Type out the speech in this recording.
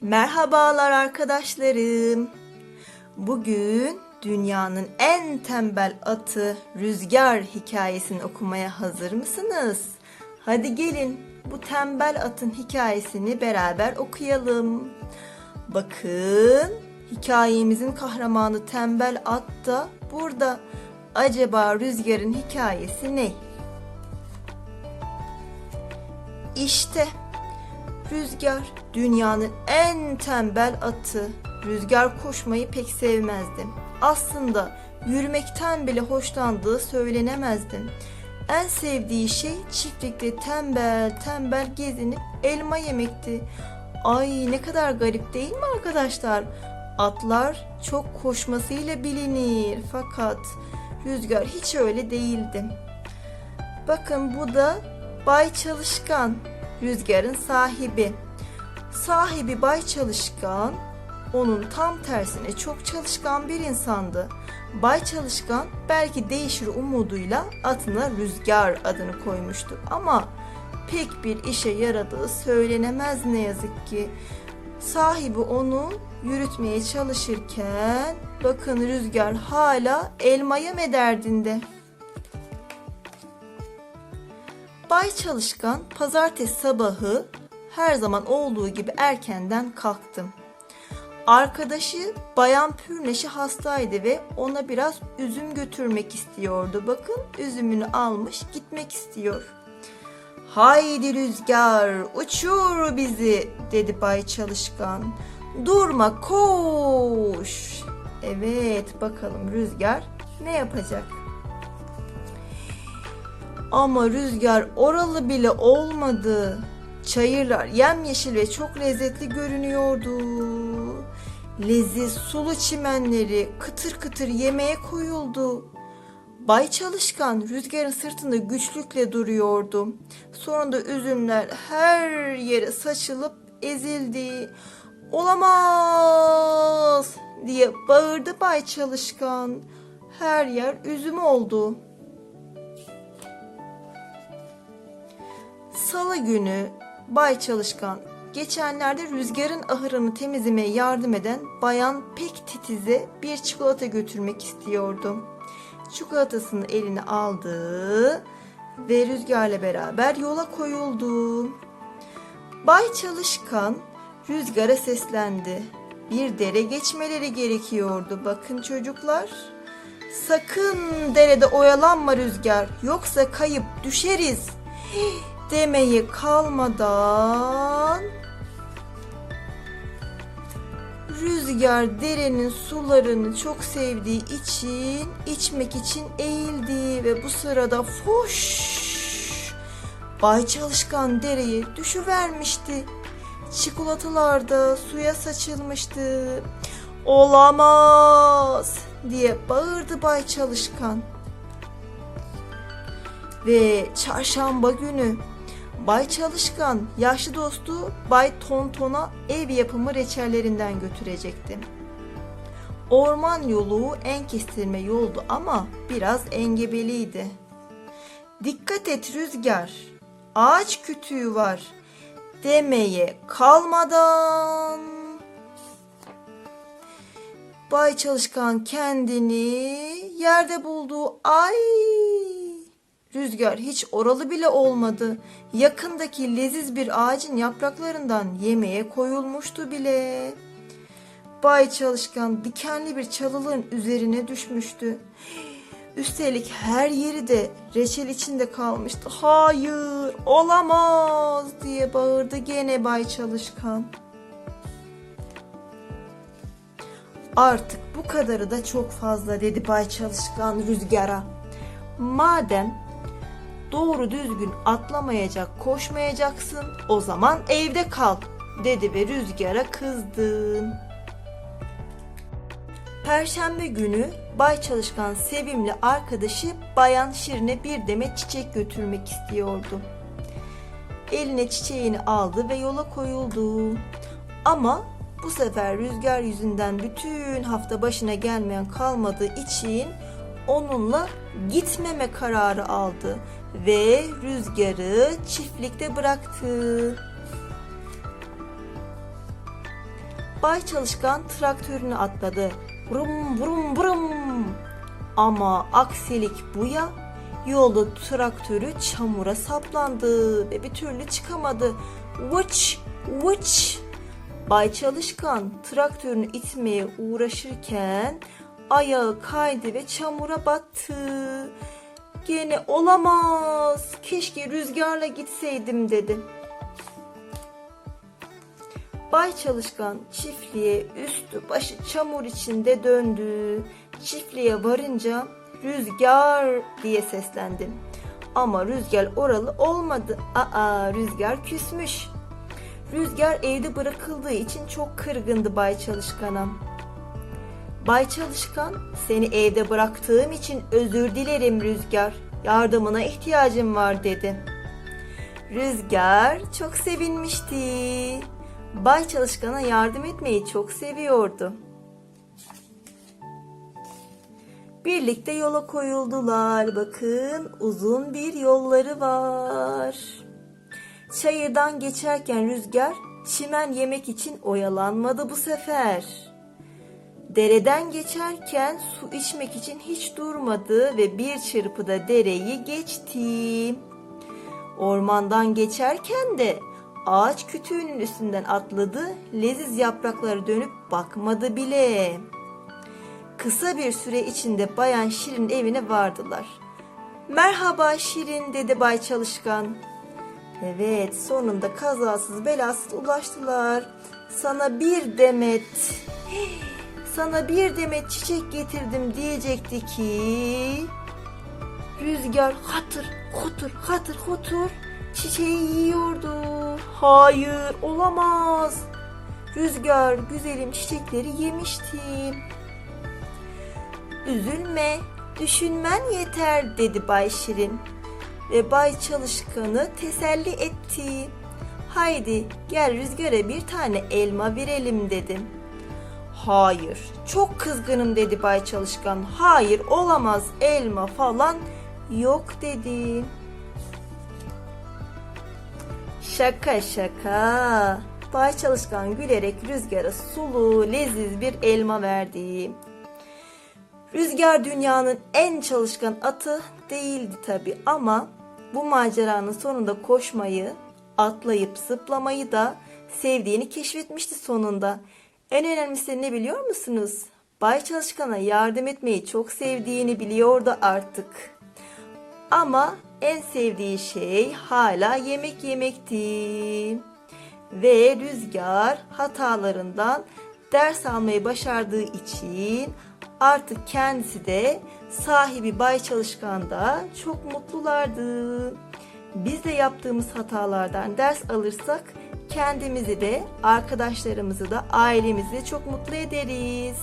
Merhabalar arkadaşlarım. Bugün dünyanın en tembel atı Rüzgar hikayesini okumaya hazır mısınız? Hadi gelin bu tembel atın hikayesini beraber okuyalım. Bakın hikayemizin kahramanı tembel at da burada. Acaba Rüzgar'ın hikayesi ne? İşte Rüzgar dünyanın en tembel atı. Rüzgar koşmayı pek sevmezdi. Aslında yürümekten bile hoşlandığı söylenemezdi. En sevdiği şey çiftlikte tembel tembel gezinip elma yemekti. Ay ne kadar garip değil mi arkadaşlar? Atlar çok koşmasıyla bilinir fakat Rüzgar hiç öyle değildi. Bakın bu da Bay Çalışkan, Rüzgar'ın sahibi. Sahibi Bay Çalışkan, onun tam tersine çok çalışkan bir insandı. Bay Çalışkan belki değişir umuduyla atına Rüzgar adını koymuştu ama pek bir işe yaradığı söylenemez ne yazık ki. Sahibi onu yürütmeye çalışırken bakın Rüzgar hala elma yeme derdinde. Bay Çalışkan pazartesi sabahı her zaman olduğu gibi erkenden kalktı. Arkadaşı Bayan Pürneş'i hastaydı ve ona biraz üzüm götürmek istiyordu. Bakın üzümünü almış gitmek istiyor. Haydi rüzgar uçur bizi dedi Bay Çalışkan. Durma koş. Evet bakalım rüzgar ne yapacak? Ama rüzgar oralı bile olmadı. Çayırlar yemyeşil ve çok lezzetli görünüyordu. Leziz sulu çimenleri kıtır kıtır yemeğe koyuldu. Bay Çalışkan rüzgarın sırtında güçlükle duruyordu. Sonra da üzümler her yere saçılıp ezildi. Olamaz diye bağırdı Bay Çalışkan. Her yer üzüm oldu. Salı günü Bay Çalışkan geçenlerde rüzgarın ahırını temizlemeye yardım eden bayan pek titize bir çikolata götürmek istiyordu. Çikolatasını eline aldı ve rüzgarla beraber yola koyuldu. Bay Çalışkan rüzgara seslendi. Bir dere geçmeleri gerekiyordu bakın çocuklar. Sakın derede oyalanma rüzgar yoksa kayıp düşeriz demeyi kalmadan Rüzgar derenin sularını çok sevdiği için içmek için eğildi ve bu sırada foş Bay Çalışkan dereyi düşüvermişti. Çikolatalar da suya saçılmıştı. Olamaz diye bağırdı Bay Çalışkan. Ve çarşamba günü Bay Çalışkan yaşlı dostu Bay Tonton'a ev yapımı reçellerinden götürecekti. Orman yolu en kestirme yoldu ama biraz engebeliydi. Dikkat et rüzgar, ağaç kütüğü var demeye kalmadan Bay Çalışkan kendini yerde buldu. Ay! Rüzgar hiç oralı bile olmadı. Yakındaki leziz bir ağacın yapraklarından yemeğe koyulmuştu bile. Bay Çalışkan dikenli bir çalılığın üzerine düşmüştü. Üstelik her yeri de reçel içinde kalmıştı. Hayır, olamaz diye bağırdı gene Bay Çalışkan. Artık bu kadarı da çok fazla dedi Bay Çalışkan rüzgara. Madem doğru düzgün atlamayacak, koşmayacaksın, o zaman evde kal dedi ve rüzgara kızdı. Perşembe günü Bay Çalışkan sevimli arkadaşı Bayan Şirin'e bir demet çiçek götürmek istiyordu. Eline çiçeğini aldı ve yola koyuldu. Ama bu sefer rüzgar yüzünden bütün hafta başına gelmeyen kalmadığı için onunla gitmeme kararı aldı ve rüzgarı çiftlikte bıraktı. Bay Çalışkan traktörünü atladı. Vrum vrum vrum. Ama aksilik bu ya. Yolda traktörü çamura saplandı ve bir türlü çıkamadı. Vıç vıç. Bay Çalışkan traktörünü itmeye uğraşırken ayağı kaydı ve çamura battı. Gene olamaz. Keşke rüzgarla gitseydim dedi. Bay Çalışkan çiftliğe üstü başı çamur içinde döndü. Çiftliğe varınca rüzgar diye seslendi. Ama rüzgar oralı olmadı. Aa rüzgar küsmüş. Rüzgar evde bırakıldığı için çok kırgındı Bay Çalışkan'a. Bay Çalışkan, seni evde bıraktığım için özür dilerim Rüzgar. Yardımına ihtiyacım var dedi. Rüzgar çok sevinmişti. Bay Çalışkan'a yardım etmeyi çok seviyordu. Birlikte yola koyuldular. Bakın uzun bir yolları var. Çayırdan geçerken rüzgar çimen yemek için oyalanmadı bu sefer. Dereden geçerken su içmek için hiç durmadı ve bir çırpıda dereyi geçti. Ormandan geçerken de ağaç kütüğünün üstünden atladı, leziz yaprakları dönüp bakmadı bile. Kısa bir süre içinde Bayan Şirin evine vardılar. Merhaba Şirin dedi Bay Çalışkan. Evet sonunda kazasız belasız ulaştılar. Sana bir demet sana bir demet çiçek getirdim diyecekti ki Rüzgar hatır hotur hatır hotur çiçeği yiyordu. Hayır olamaz. Rüzgar güzelim çiçekleri yemişti. Üzülme, düşünmen yeter dedi Bay Şirin. Ve Bay Çalışkan'ı teselli etti. Haydi gel Rüzgar'a bir tane elma verelim dedim. Hayır, çok kızgınım dedi Bay Çalışkan. Hayır, olamaz elma falan yok dedi. Şaka şaka. Bay Çalışkan gülerek Rüzgar'a sulu, leziz bir elma verdi. Rüzgar dünyanın en çalışkan atı değildi tabi ama bu maceranın sonunda koşmayı, atlayıp zıplamayı da sevdiğini keşfetmişti sonunda. En önemlisi ne biliyor musunuz? Bay Çalışkan'a yardım etmeyi çok sevdiğini biliyordu artık. Ama en sevdiği şey hala yemek yemekti. Ve Rüzgar hatalarından ders almayı başardığı için artık kendisi de sahibi Bay Çalışkan da çok mutlulardı. Biz de yaptığımız hatalardan ders alırsak kendimizi de arkadaşlarımızı da ailemizi de çok mutlu ederiz.